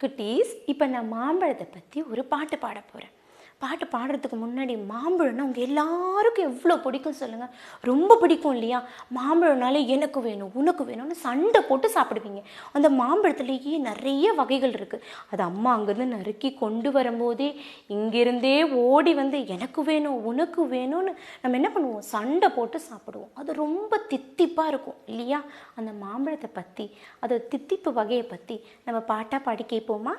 குட்டீஸ் இப்போ நான் மாம்பழத்தை பற்றி ஒரு பாட்டு பாட போகிறேன் பாட்டு பாடுறதுக்கு முன்னாடி மாம்பழம்னா உங்கள் எல்லாருக்கும் எவ்வளோ பிடிக்கும் சொல்லுங்கள் ரொம்ப பிடிக்கும் இல்லையா? மாம்பழம்னாலே எனக்கு வேணும் உனக்கு வேணும்னு சண்டை போட்டு சாப்பிடுவீங்க. அந்த மாம்பழத்துலேயே நிறைய வகைகள் இருக்குது அது அம்மா அங்கேருந்து நறுக்கி கொண்டு வரும்போதே இங்கேருந்தே ஓடி வந்து எனக்கு வேணும் உனக்கு வேணும்னு நம்ம என்ன பண்ணுவோம்? சண்டை போட்டு சாப்பிடுவோம். அது ரொம்ப தித்திப்பாக இருக்கும் இல்லையா? அந்த மாம்பழத்தை பற்றி அதோட தித்திப்பு வகையை பற்றி நம்ம பாட்டாக பாடி கேட்போமா?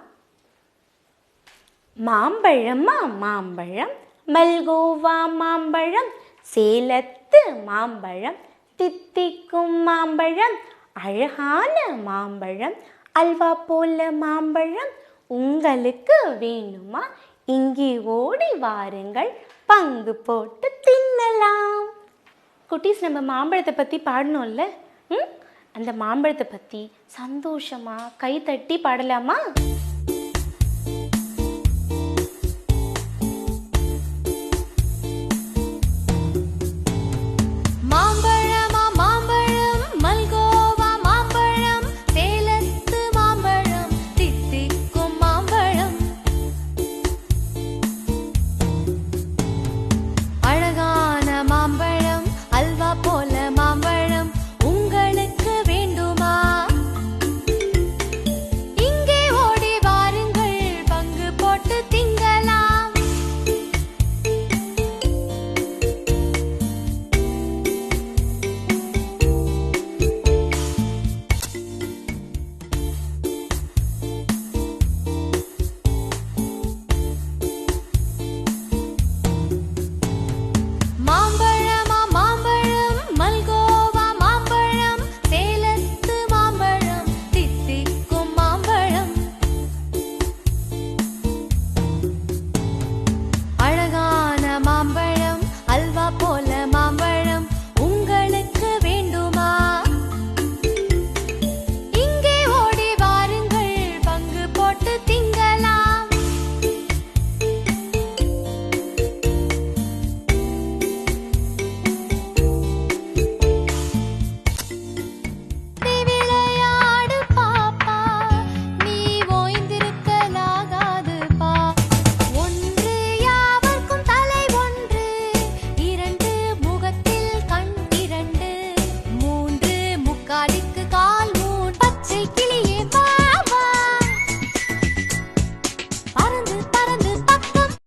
மாம்பழமா மாம்பழம் மல்கோவா மாம்பழம் சேலத்து மாம்பழம் தித்திக்கும் மாம்பழம் அழகான மாம்பழம் அல்வா போல மாம்பழம். உங்களுக்கு வேணுமா? இங்கே ஓடி வாருங்கள். பங்கு போட்டு தின்னலாம். குட்டீஸ் நம்ம மாம்பழத்தை பற்றி பாடணும்ல? ம்? அந்த மாம்பழத்தை பற்றி சந்தோஷமா கை தட்டி பாடலாமா?